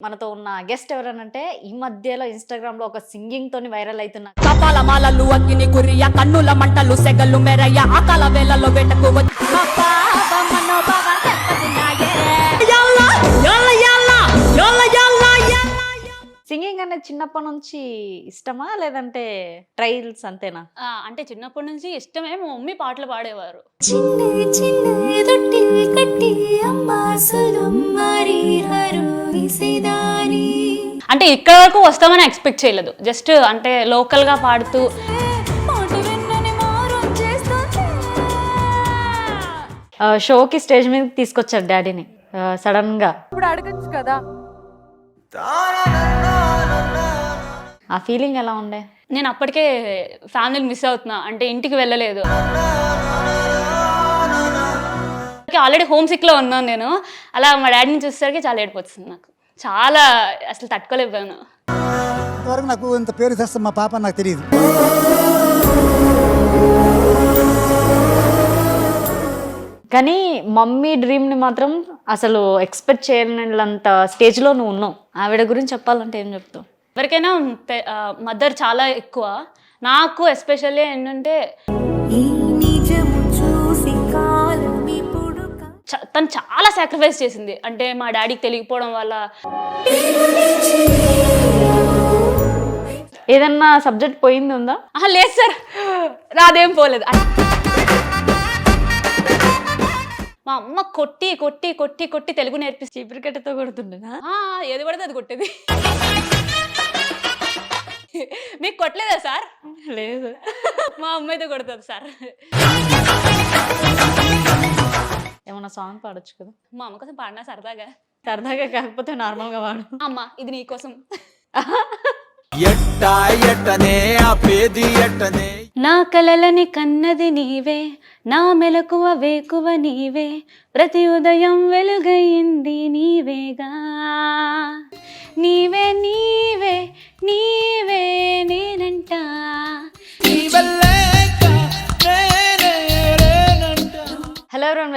మనతో ఉన్న గెస్ట్ ఎవరనంటే ఈ మధ్యలో ఇన్స్టాగ్రామ్లో ఒక సింగింగ్ తోని వైరల్ అవుతున్నా కపాల మాలలు అగ్గిని కురియ కన్నుల మంటలు సెగలు మెరయ్య ఆకాల వేళలో వేటకు సింగింగ్ అనేది చిన్నప్పటి నుంచి ఇష్టమా? లేదంటే ట్రైల్స్ అంతేనా? ఆ, అంటే చిన్నప్పటి నుంచి ఇష్టమే. మా మమ్మీ పాటలు పాడేవారు. చిన్న చిన్న దొట్టి కట్టి అమ్మ సులుమ్మరి హరు విసిదాని. అంటే ఇక్కడ వరకు వస్తామని ఎక్స్పెక్ట్ చేయలేదు. జస్ట్ అంటే లోకల్గా పాడుతూ. మాట విన్నని మారం చేస్తుంది ఆ, షోకి స్టేజ్ మీద తీసుకొచ్చారు డాడీని. సడన్గా. ఇప్పుడు అడగచ్చు కదా. ఆ ఫీలింగ్ ఎలా ఉండే? నేను అప్పటికే ఫ్యామిలీని మిస్ అవుతున్నా. అంటే ఇంటికి వెళ్ళలేదు. ఆల్రెడీ హోమ్ సిక్లో ఉన్నాను నేను. అలా మా డాడీని చూసేసరికి చాలా ఏడిపోతుంది నాకు. చాలా అసలు తట్టుకోలేకపోయాను. ఇంతవరకు నాకు ఇంత పేరు తెస్తాం మా పాప నాకు తెలియదు. కానీ మమ్మీ డ్రీమ్ని మాత్రం అసలు ఎక్స్పెక్ట్ చేయనంత స్టేజ్లో నువ్వు ఉన్నావు. ఆవిడ గురించి చెప్పాలంటే ఏం చెప్తావు? ఎవరికైనా మదర్ చాలా ఎక్కువ. నాకు ఎస్పెషల్లీ ఏంటంటే తను చాలా సాక్రిఫైస్ చేసింది. అంటే మా డాడీకి తెలియకపోవడం వల్ల. ఏదన్నా సబ్జెక్ట్ పోయింది ఉందా? ఆహా, లేదు సార్. నాదేం పోలేదు. మా అమ్మ కొట్టి కొట్టి కొట్టి కొట్టి తెలుగు నేర్పిస్తే చీపురికట్టతో కొడుతుండేనా? ఏది పడితే అది కొట్టేది. మీకు కొట్టలేదా సార్? లేదు. మా అమ్మ అయితే కొడుతుంది సార్. ఏమన్నా సాంగ్ పాడొచ్చు కదా? మా అమ్మ కోసం పాడినా సరదాగా? సరదాగా కాకపోతే నార్మల్గా పాడు. అమ్మ ఇది నీకోసం నా కలలని కన్నది నీవే నా మెలకువ వేకువ నీవే ప్రతి ఉదయం వెలుగయింది నీవేగా. నీవే నీవే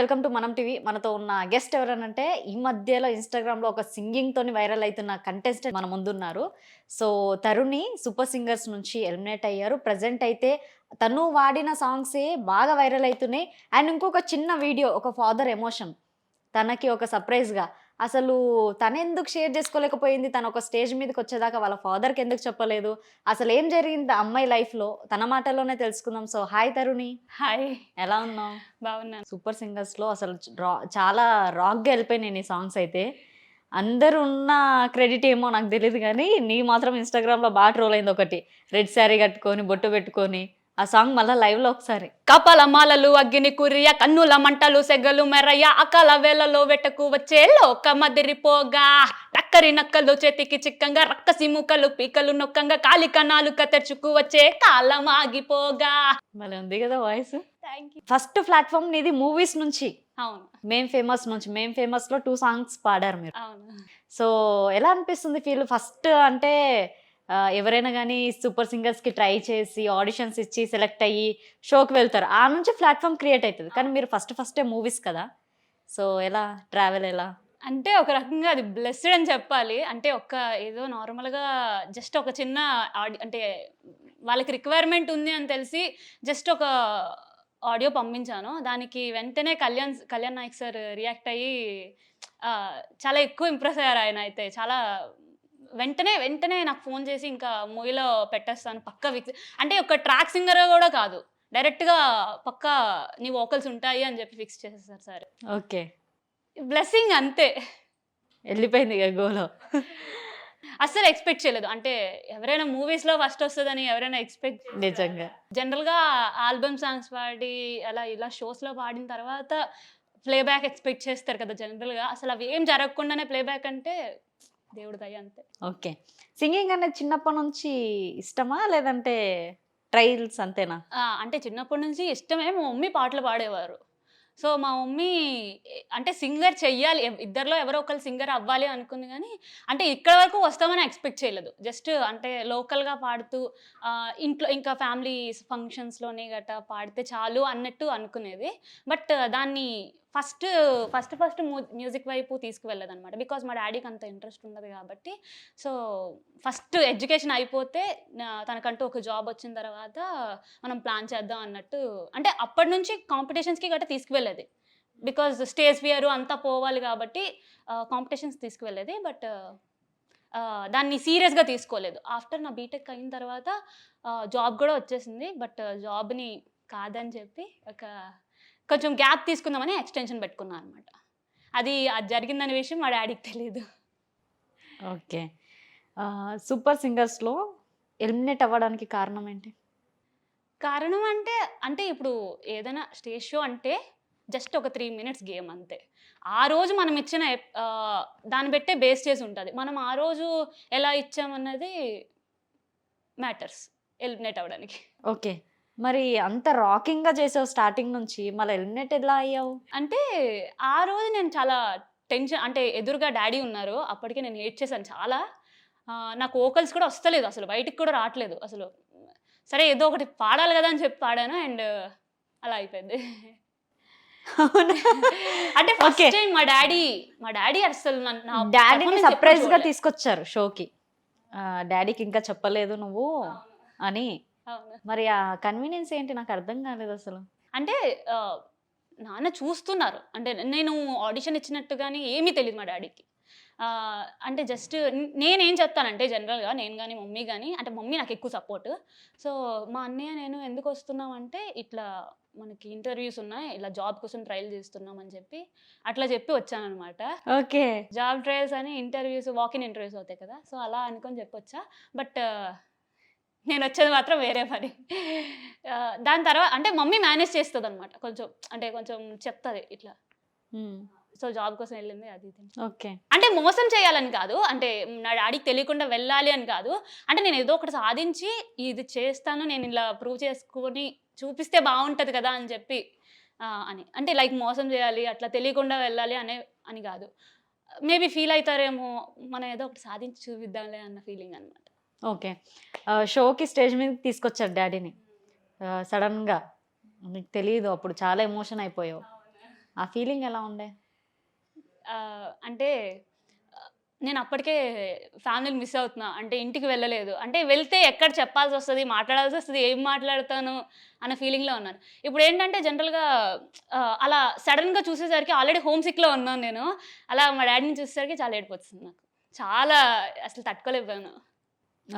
వెల్కమ్ టు మనం టీవీ. మనతో ఉన్న గెస్ట్ ఎవరనంటే ఈ మధ్యలో ఇన్స్టాగ్రామ్లో ఒక సింగింగ్ తోని వైరల్ అవుతున్న కంటెస్టెంట్ మన ముందున్నారు. సో తరుణి సూపర్ సింగర్స్ నుంచి ఎలిమినేట్ అయ్యారు. ప్రజెంట్ అయితే తను వాడిన సాంగ్సే బాగా వైరల్ అవుతున్నాయి అండ్ ఇంకొక చిన్న వీడియో ఒక ఫాదర్ ఎమోషన్. తనకి ఒక సర్ప్రైజ్గా అసలు తను ఎందుకు షేర్ చేసుకోలేకపోయింది? తను ఒక స్టేజ్ మీదకి వచ్చేదాకా వాళ్ళ ఫాదర్కి ఎందుకు చెప్పలేదు? అసలు ఏం జరిగింది అమ్మాయి లైఫ్లో? తన మాటల్లోనే తెలుసుకుందాం. So hi Taruni. హాయ్. ఎలా ఉన్నావు? బాగున్నాను. సూపర్ సింగర్స్లో అసలు రా చాలా రాక్గా వెళ్ళిపోయినాయి నీ సాంగ్స్ అయితే. అందరు ఉన్న క్రెడిట్ ఏమో నాకు తెలియదు కానీ నీ మాత్రం ఇన్స్టాగ్రామ్లో బాగా ట్రోల్ అయింది ఒకటి. రెడ్ శారీ కట్టుకొని బొట్టు పెట్టుకొని. ఆ సాంగ్ మళ్ళీ లైవ్లో ఒకసారి. కపాల మాలలు అగ్గిని కురియ కన్నుల మంటలు సెగలు మెరయ్య అకాల వేళలో వెటకు వచ్చే లోక మదిరిపోగా టక్కరి నక్కలు చేతికి చిక్కంగా రక్కసి ముక్కలు పీకలు నొక్కంగా కాలి కణాలు తెరుచుకు వచ్చే కాలం ఆగిపోగా. మళ్ళీ ఉంది కదా వాయిస్. ఫస్ట్ ప్లాట్ఫామ్ నీది మూవీస్ నుంచి. అవును. మేం ఫేమస్ నుంచి. మేం ఫేమస్లో టూ సాంగ్స్ పాడారు మీరు. సో ఎలా అనిపిస్తుంది ఫీల్? ఫస్ట్ అంటే ఎవరైనా కానీ సూపర్ సింగర్స్కి ట్రై చేసి ఆడిషన్స్ ఇచ్చి సెలెక్ట్ అయ్యి షోకి వెళ్తారు. ఆ నుంచి ప్లాట్ఫామ్ క్రియేట్ అవుతుంది కానీ మీరు ఫస్ట్ ఫస్టే మూవీస్ కదా. సో ఎలా? ట్రావెల్ ఎలా? అంటే ఒక రకంగా అది బ్లెస్డ్ అని చెప్పాలి. అంటే ఒక ఏదో నార్మల్గా జస్ట్ ఒక చిన్న ఆడి అంటే వాళ్ళకి రిక్వైర్మెంట్ ఉంది అని తెలిసి జస్ట్ ఒక ఆడియో పంపించాను. దానికి వెంటనే కళ్యాణ్ కళ్యాణ్ నాయక్ సార్ రియాక్ట్ అయ్యి చాలా ఎక్కువ ఇంప్రెస్ అయ్యారు ఆయన అయితే. చాలా వెంటనే వెంటనే నాకు ఫోన్ చేసి ఇంకా మూవీలో పెట్టేస్తాను పక్క ఫిక్స్ అంటే ఒక ట్రాక్ సింగర్ కూడా కాదు. డైరెక్ట్గా పక్క నీ వోకల్స్ ఉంటాయి అని చెప్పి ఫిక్స్ చేసేసారు సార్. ఓకే. బ్లెస్సింగ్ అంతే. వెళ్ళిపోయింది ఇక గోలో. అస్సలు ఎక్స్పెక్ట్ చేయలేదు. అంటే ఎవరైనా మూవీస్లో ఫస్ట్ వస్తుందని ఎవరైనా ఎక్స్పెక్ట్ నిజంగా. జనరల్గా ఆల్బమ్ సాంగ్స్ పాడి అలా ఇలా షోస్లో పాడిన తర్వాత ప్లేబ్యాక్ ఎక్స్పెక్ట్ చేస్తారు కదా జనరల్గా అసలు అవి ఏం జరగకుండానే ప్లేబ్యాక్ అంటే దేవుడి దయ అంతే. ఓకే. సింగింగ్ అనేది చిన్నప్పటి నుంచి ఇష్టమా? లేదంటే ట్రైల్స్ అంతేనా? అంటే చిన్నప్పటి నుంచి ఇష్టమే. మా మమ్మీ పాటలు పాడేవారు. సో మా మమ్మీ అంటే సింగర్ చెయ్యాలి. ఇద్దరిలో ఎవరో ఒకరు సింగర్ అవ్వాలి అనుకుంది కానీ అంటే ఇక్కడ వరకు వస్తామని ఎక్స్పెక్ట్ చేయలేదు. జస్ట్ అంటే లోకల్గా పాడుతూ ఇంట్లో ఇంకా ఫ్యామిలీ ఫంక్షన్స్లోనే గట్రా పాడితే చాలు అన్నట్టు అనుకునేది. బట్ దాన్ని ఫస్ట్ ఫస్ట్ ఫస్ట్ మ్యూజిక్ వైపు తీసుకువెళ్ళదు అనమాట బికాజ్ మా డాడీకి అంత ఇంట్రెస్ట్ ఉండదు కాబట్టి. సో ఫస్ట్ ఎడ్యుకేషన్ అయిపోతే తనకంటూ ఒక జాబ్ వచ్చిన తర్వాత మనం ప్లాన్ చేద్దాం అన్నట్టు అంటే అప్పటి నుంచి కాంపిటీషన్స్కి గట్రా తీసుకువెళ్ళేది. బికాజ్ స్టేజ్ ఫియర్ అంతా పోవాలి కాబట్టి కాంపిటీషన్స్ తీసుకువెళ్ళేది. బట్ దాన్ని సీరియస్గా తీసుకోలేదు. ఆఫ్టర్ నా బీటెక్ అయిన తర్వాత జాబ్ కూడా వచ్చేసింది. బట్ జాబ్ని కాదని చెప్పి ఒక కొంచెం గ్యాప్ తీసుకుందామని ఎక్స్టెన్షన్ పెట్టుకున్నాను అనమాట అది అది జరిగిందనే విషయం మా డాడీకి తెలియదు ఓకే. సూపర్ సింగర్స్లో ఎలిమినేట్ అవ్వడానికి కారణం ఏంటి? కారణం అంటే అంటే ఇప్పుడు ఏదైనా స్టేజ్ షో అంటే జస్ట్ ఒక త్రీ మినిట్స్ గేమ్ అంతే. ఆ రోజు మనం ఇచ్చిన దాన్ని బట్టే బేస్ చేసి ఉంటుంది. మనం ఆ రోజు ఎలా ఇచ్చామన్నది మ్యాటర్స్ ఎలిమినేట్ అవ్వడానికి. ఓకే. మరి అంత రాకింగ్గా చేసావు స్టార్టింగ్ నుంచి. మళ్ళీ ఎలిమినేట్ ఎలా అయ్యావు? అంటే ఆ రోజు నేను చాలా టెన్షన్ అంటే ఎదురుగా డాడీ ఉన్నారు. అప్పటికే నేను ఏడ్ చేశాను చాలా నాకు ఓకల్స్ కూడా వస్తలేదు అసలు. బయటికి కూడా రావట్లేదు అసలు. సరే ఏదో ఒకటి పాడాలి కదా అని చెప్పి పాడాను అండ్ అలా అయిపోయింది. అంటే ఫస్ట్. టైం మా డాడీ మా డాడీ అసలు డాడీని సర్ప్రైజ్గా. తీసుకొచ్చారు షోకి. డాడీకి ఇంకా చెప్పలేదు నువ్వు అని. మరి ఆ కన్వీనియన్స్ ఏంటి? నాకు అర్థం కాలేదు అసలు. అంటే నాన్న చూస్తున్నారు. అంటే నేను ఆడిషన్ ఇచ్చినట్టు కానీ ఏమీ తెలియదు మా డాడీకి. అంటే జస్ట్ నేనేం చెప్తానంటే జనరల్గా నేను కానీ మమ్మీ కానీ అంటే మమ్మీ నాకు ఎక్కువ సపోర్ట్. సో మా అన్నయ్య నేను ఎందుకు వస్తున్నాం అంటే ఇట్లా మనకి ఇంటర్వ్యూస్ ఉన్నాయి ఇలా జాబ్ కోసం ట్రయల్ చేస్తున్నాం అని చెప్పి అట్లా చెప్పి వచ్చానమాట ఓకే. జాబ్ ట్రయల్స్ అని ఇంటర్వ్యూస్ వాకిన్ ఇంటర్వ్యూస్ అవుతాయి కదా. సో అలా అనుకొని చెప్పొచ్చా. బట్ నేను వచ్చేది మాత్రం వేరే పని. దాని తర్వాత అంటే మమ్మీ మేనేజ్ చేస్తుంది అనమాట కొంచెం అంటే కొంచెం చెప్తుంది ఇట్లా. సో జాబ్ కోసం వెళ్ళింది అది. ఓకే. అంటే మోసం చేయాలని కాదు. అంటే నా డాడీకి తెలియకుండా వెళ్ళాలి అని కాదు. అంటే నేను ఏదో ఒకటి సాధించి ఇది చేస్తాను నేను ఇలా ప్రూవ్ చేసుకొని చూపిస్తే బాగుంటుంది కదా అని చెప్పి అని. అంటే లైక్ మోసం చేయాలి అట్లా తెలియకుండా వెళ్ళాలి అనే అని కాదు. మేబీ ఫీల్ అవుతారేమో మనం ఏదో ఒకటి సాధించి చూపిద్దాంలే అన్న ఫీలింగ్ అనమాట ఓకే. షోకి స్టేజ్ మీద తీసుకొచ్చారు డాడీని. సడన్గా. నీకు తెలియదు అప్పుడు చాలా ఎమోషన్ అయిపోయావు. ఆ ఫీలింగ్ ఎలా ఉండే? అంటే నేను అప్పటికే ఫ్యామిలీని మిస్ అవుతున్నా. అంటే ఇంటికి వెళ్ళలేదు. అంటే వెళ్తే ఎక్కడ చెప్పాల్సి వస్తుంది మాట్లాడాల్సి వస్తుంది ఏం మాట్లాడతాను అన్న ఫీలింగ్లో ఉన్నాను. ఇప్పుడు ఏంటంటే జనరల్గా అలా సడన్గా చూసేసరికి ఆల్రెడీ హోమ్ సిక్లో ఉన్నాను నేను. అలా మా డాడీని చూసేసరికి చాలా ఏడిపోతుంది నాకు. చాలా అసలు తట్టుకోలేకపోయాను.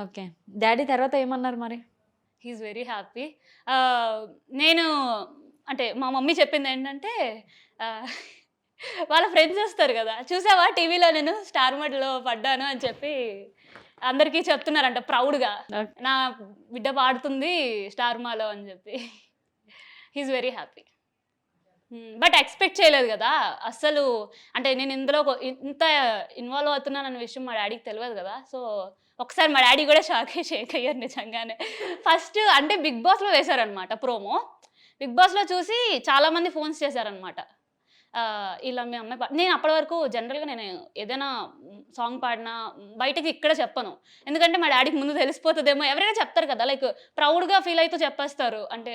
ఓకే. డాడీ తర్వాత ఏమన్నారు మరి? హీఈస్ వెరీ హ్యాపీ నేను అంటే మా మమ్మీ చెప్పింది ఏంటంటే వాళ్ళ ఫ్రెండ్స్ వస్తారు కదా. చూసావా టీవీలో నేను స్టార్ మడ్లో పడ్డాను అని చెప్పి అందరికీ చెప్తున్నారంట ప్రౌడ్గా. నా బిడ్డ పాడుతుంది స్టార్ మాలో అని చెప్పి. He's very happy but expect చేయలేదు కదా. అస్సలు అంటే నేను ఇందులో ఇంత ఇన్వాల్వ్ అవుతున్నాను అన్న విషయం మా డాడీకి తెలియదు కదా. సో ఒకసారి మా డాడీ కూడా షాక్ షేక్ అయ్యారు నిజంగానే ఫస్ట్ అంటే బిగ్ బాస్లో వేశారనమాట ప్రోమో. బిగ్ బాస్లో చూసి చాలామంది ఫోన్స్ చేశారనమాట. ఇలా మీ అమ్మాయి నేను అప్పటి వరకు జనరల్గా నేను ఏదైనా సాంగ్ పాడినా బయటకి ఇక్కడ చెప్పను. ఎందుకంటే మా డాడీకి ముందు తెలిసిపోతుందేమో. ఎవరైనా చెప్తారు కదా లైక్ ప్రౌడ్గా ఫీల్ అవుతూ చెప్పేస్తారు. అంటే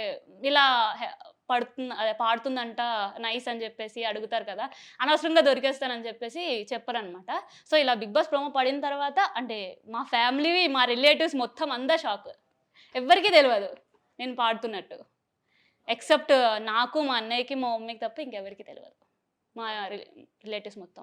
ఇలా పడుతుంది అదే పాడుతుందంట నైస్ అని చెప్పేసి అడుగుతారు కదా అనవసరంగా దొరికేస్తానని చెప్పేసి చెప్పారనమాట సో ఇలా బిగ్ బాస్ ప్రోమో పడిన తర్వాత అంటే మా ఫ్యామిలీ మా రిలేటివ్స్ మొత్తం అంతా షాక్. ఎవ్వరికీ తెలియదు నేను పాడుతున్నట్టు. ఎక్సెప్ట్ నాకు మా అన్నయ్యకి మా మమ్మీకి తప్ప ఇంకెవరికి తెలియదు మా రిలేటివ్స్ మొత్తం.